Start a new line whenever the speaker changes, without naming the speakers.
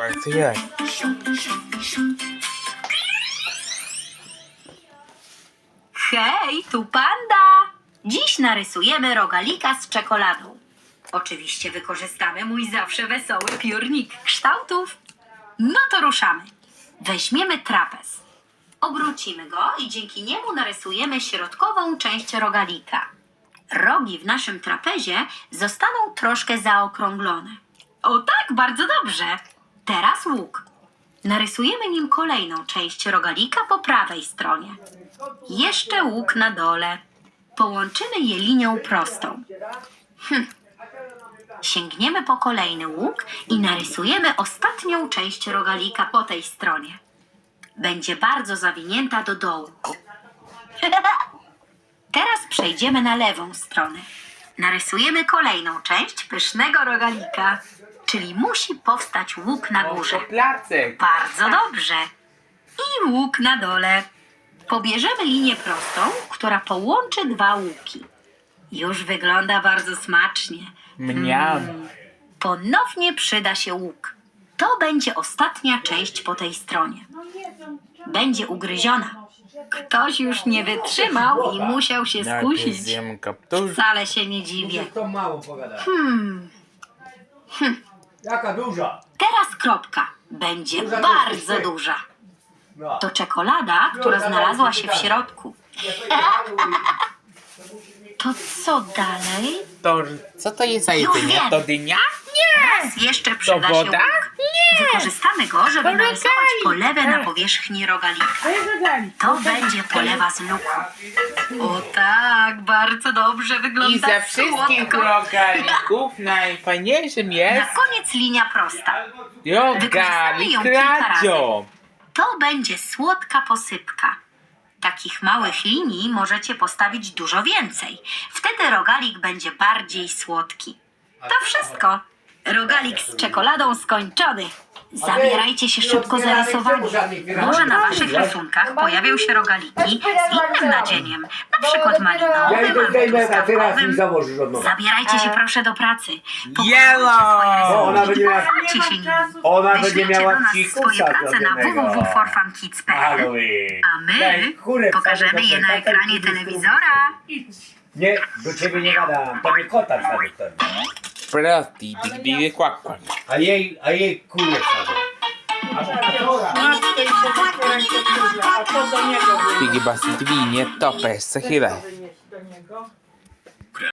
Pasuje.
Hej, tu panda! Dziś narysujemy rogalika z czekoladą. Oczywiście wykorzystamy mój zawsze wesoły piórnik kształtów. No to ruszamy. Weźmiemy trapez. Obrócimy go i dzięki niemu narysujemy środkową część rogalika. Rogi w naszym trapezie zostaną troszkę zaokrąglone. O tak, bardzo dobrze. Teraz łuk. Narysujemy nim kolejną część rogalika po prawej stronie. Jeszcze łuk na dole. Połączymy je linią prostą. Hm. Sięgniemy po kolejny łuk i narysujemy ostatnią część rogalika po tej stronie. Będzie bardzo zawinięta do dołu. Teraz przejdziemy na lewą stronę. Narysujemy kolejną część pysznego rogalika, czyli musi powstać łuk na górze.
Placek.
Bardzo dobrze. I łuk na dole. Pobierzemy linię prostą, która połączy dwa łuki. Już wygląda bardzo smacznie.
Mniam.
Ponownie przyda się łuk. To będzie ostatnia część po tej stronie. Będzie ugryziona. Ktoś już nie wytrzymał i musiał się skusić. Wcale się nie dziwię.
To mało pogada.
Hmm,
Jaka duża?
teraz kropka. Będzie
Duża,
bardzo
duża.
duża.
No.
To czekolada, która znalazła się w środku. To co dalej?
To, co to jest za
Już
jedzenie?
wiem.
To dynia?
Teraz jeszcze przyda się
woda?
łuk. Wykorzystamy go, żeby
To
narysować polewę na powierzchni rogalika. To będzie polewa z luku. O tak, bardzo dobrze wygląda
I za wszystkich
słodko.
rogalików najfajniejszym
Na
jest
koniec linia prosta.
rogalik
ją kilka
radio.
To będzie słodka posypka. Takich małych linii możecie postawić dużo więcej. Wtedy rogalik będzie bardziej słodki. To wszystko. Rogalik z czekoladą skończony. Zabierajcie się szybko za rysowanie. Może na waszych rysunkach pojawią się rogaliki z innym nadzieniem, na przykład
Ja
malinowym albo truskawkowym. Zabierajcie się proszę do pracy. Pokolujcie
Yellow!
swoje
O, ona będzie miała-
pochwalcie się nimi.
Ona będzie
Wyślijcie
miała
do nas swoje prace na
zrobionego. Halloween.
a my
Daj kurę
pokażemy je
do
na ekranie telewizora.
Nie, do ciebie nie gadam. Tobie kota wsadzę w torbę.
Prosti, digbiry kwak kwak.
A jej, a jej kurę wsadzę.
Matkę i się wykręcie a to do niego